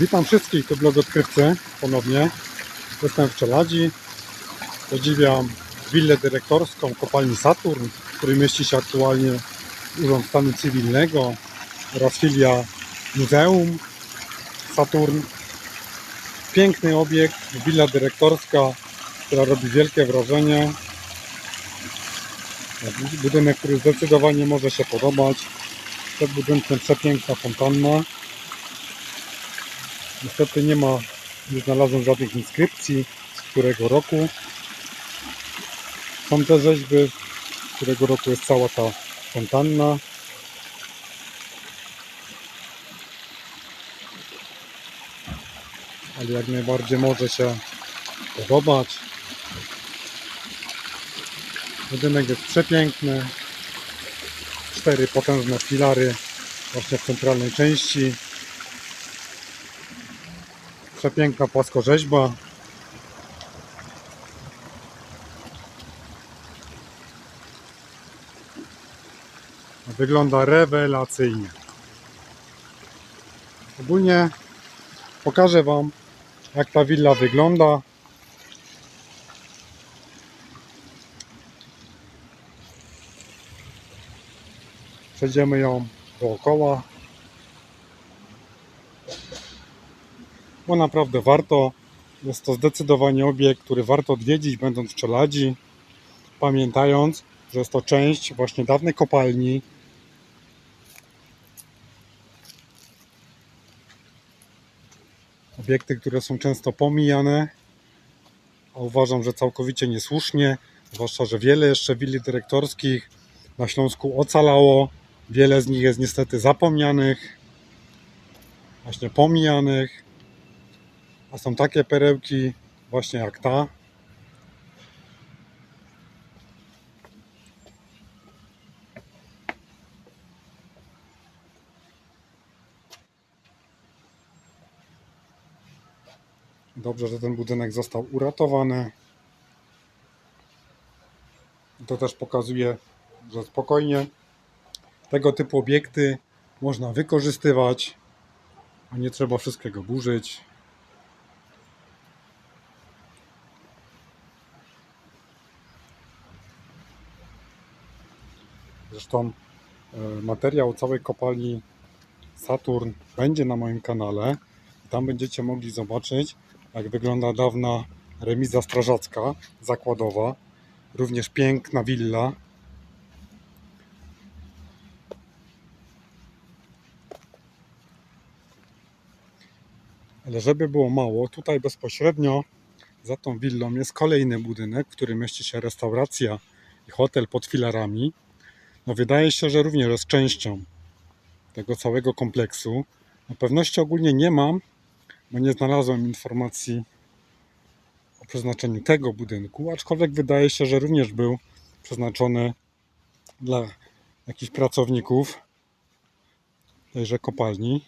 Witam wszystkich, to blog odkrywcy ponownie. Jestem w Czeladzi. Podziwiam willę dyrektorską kopalni Saturn, w której mieści się aktualnie Urząd Stanu Cywilnego oraz filia Muzeum Saturn. Piękny obiekt, willa dyrektorska, która robi wielkie wrażenie. Budynek, który zdecydowanie może się podobać. Przed budynkiem przepiękna fontanna. Niestety nie ma, nie znalazłem żadnych inskrypcji, z którego roku. Są te rzeźby, z którego roku jest cała ta fontanna. Ale jak najbardziej może się podobać. Budynek jest przepiękny. Cztery potężne filary właśnie w centralnej części. Przepiękna płaskorzeźba. Wygląda rewelacyjnie. Ogólnie pokażę Wam jak ta willa wygląda. Przejdziemy ją dookoła. Bo naprawdę warto. Jest to zdecydowanie obiekt, który warto odwiedzić, będąc w Czeladzi, pamiętając, że jest to część właśnie dawnej kopalni. Obiekty, które są często pomijane, a uważam, że całkowicie niesłusznie, zwłaszcza, że wiele jeszcze willi dyrektorskich na Śląsku ocalało. Wiele z nich jest niestety zapomnianych, właśnie pomijanych. A są takie perełki właśnie jak ta. Dobrze, że ten budynek został uratowany. To też pokazuje, że spokojnie tego typu obiekty można wykorzystywać, a nie trzeba wszystkiego burzyć. Zresztą e, materiał całej kopalni Saturn będzie na moim kanale. Tam będziecie mogli zobaczyć, jak wygląda dawna remiza strażacka zakładowa. Również piękna willa. Ale żeby było mało, tutaj bezpośrednio za tą willą jest kolejny budynek, w którym mieści się restauracja i hotel pod filarami. No wydaje się, że również jest częścią tego całego kompleksu. Na pewności ogólnie nie mam, bo nie znalazłem informacji o przeznaczeniu tego budynku, aczkolwiek wydaje się, że również był przeznaczony dla jakichś pracowników tejże kopalni.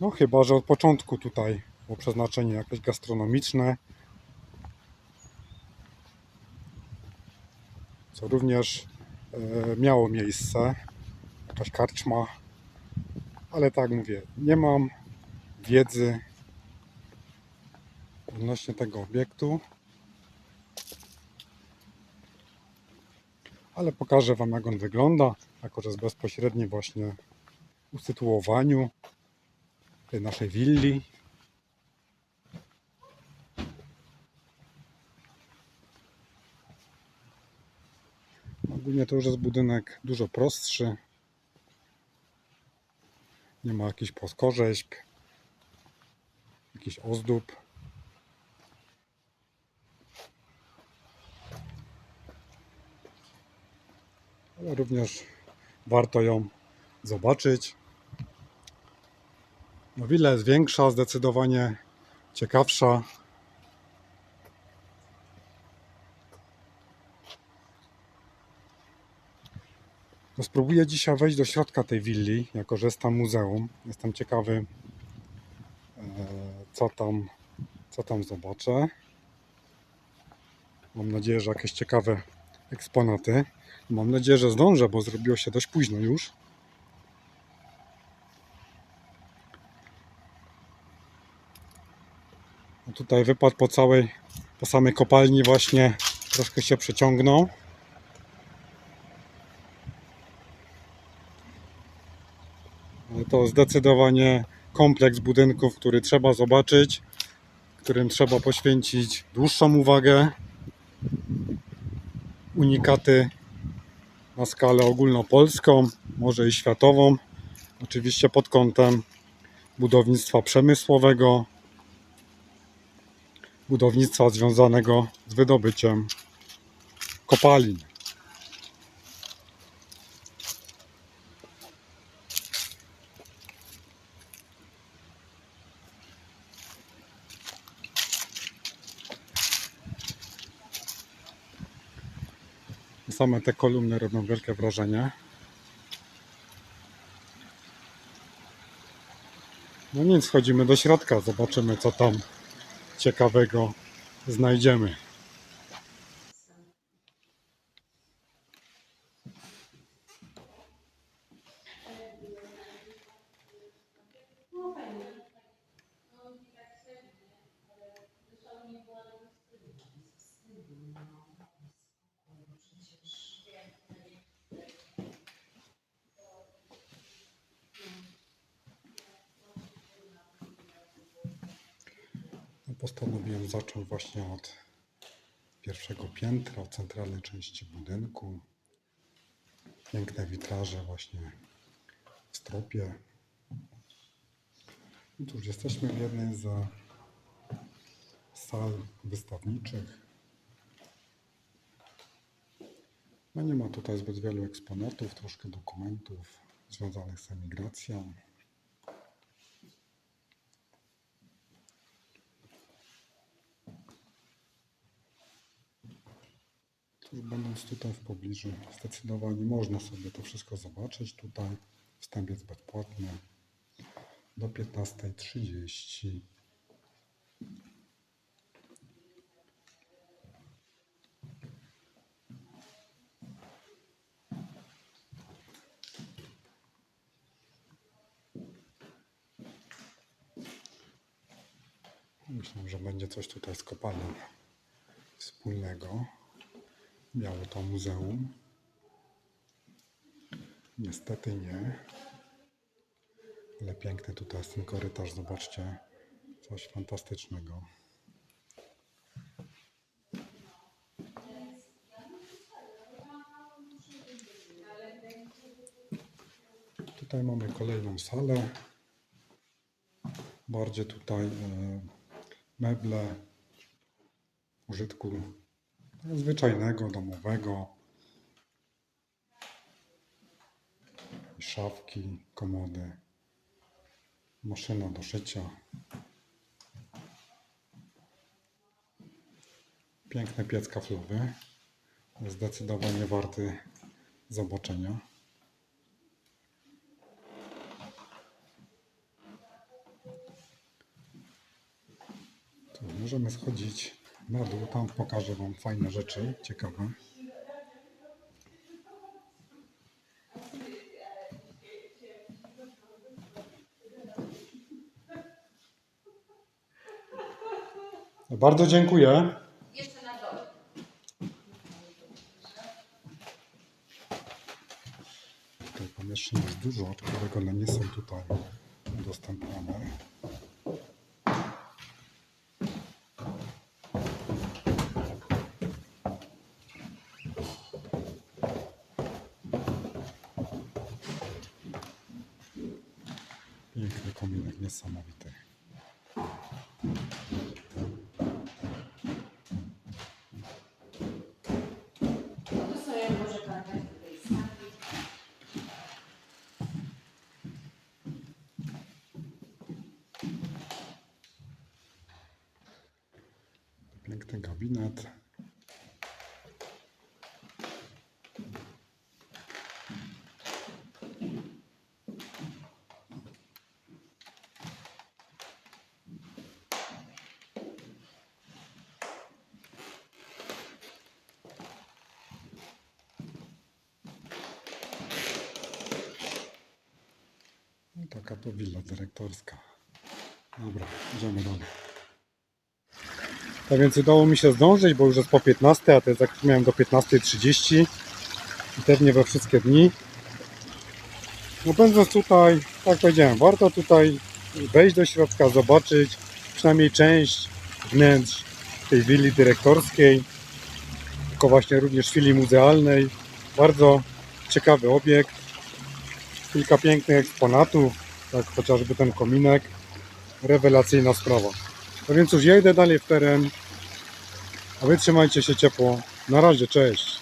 No chyba, że od początku tutaj było przeznaczenie jakieś gastronomiczne, co również e, miało miejsce, jakaś karczma, ale tak mówię, nie mam wiedzy odnośnie tego obiektu, ale pokażę Wam jak on wygląda, jako że jest bezpośredni właśnie usytuowaniu tej naszej willi. Ogólnie to już jest budynek dużo prostszy. Nie ma jakichś płaskorzeźb, jakichś ozdób. Ale również warto ją zobaczyć. No, willa jest większa, zdecydowanie ciekawsza. No spróbuję dzisiaj wejść do środka tej willi, jako że jest tam muzeum. Jestem ciekawy, e, co tam, co tam zobaczę. Mam nadzieję, że jakieś ciekawe eksponaty. Mam nadzieję, że zdążę, bo zrobiło się dość późno już. No, tutaj wypadł po całej, po samej kopalni właśnie troszkę się przeciągnął. To zdecydowanie kompleks budynków, który trzeba zobaczyć, którym trzeba poświęcić dłuższą uwagę. Unikaty na skalę ogólnopolską, może i światową. Oczywiście pod kątem budownictwa przemysłowego, budownictwa związanego z wydobyciem kopalin. Same te kolumny robią wielkie wrażenie. No nic, wchodzimy do środka, zobaczymy co tam ciekawego znajdziemy. No, Postanowiłem zacząć właśnie od pierwszego piętra, od centralnej części budynku. Piękne witraże właśnie w stropie. I tu już jesteśmy w jednej z sal wystawniczych. No nie ma tutaj zbyt wielu eksponatów, troszkę dokumentów związanych z emigracją. Będąc tutaj w pobliżu, zdecydowanie można sobie to wszystko zobaczyć. Tutaj wstęp jest bezpłatny do 15.30. Myślę, że będzie coś tutaj z kopalnią wspólnego. Miało to muzeum. Niestety nie. Ale piękny tutaj jest ten korytarz, zobaczcie. Coś fantastycznego. Tutaj mamy kolejną salę. Bardziej tutaj e, meble użytku zwyczajnego, domowego. Szafki, komody, maszyna do szycia. Piękny piec kaflowy. Zdecydowanie warty zobaczenia. To możemy schodzić na dół. Tam pokażę Wam fajne rzeczy, ciekawe. Bardzo dziękuję. Jeszcze na dole. Tutaj pomieszczeń jest dużo, aczkolwiek one nie są tutaj udostępnione. Piękny kominek, niesamowity. To sobie może pan tak tutaj stawić. Gabinet. No, taka to willa dyrektorska. Dobra, idziemy dalej. Tak więc udało mi się zdążyć, bo już jest po 15, a jest jak miałem do 15.30 i pewnie we wszystkie dni. No będąc tutaj, tak powiedziałem, warto tutaj wejść do środka, zobaczyć przynajmniej część wnętrz tej willi dyrektorskiej, tylko właśnie również filii muzealnej. Bardzo ciekawy obiekt, kilka pięknych eksponatów, jak chociażby ten kominek. Rewelacyjna sprawa. No więc już ja idę dalej w teren, a wy trzymajcie się ciepło. Na razie, cześć.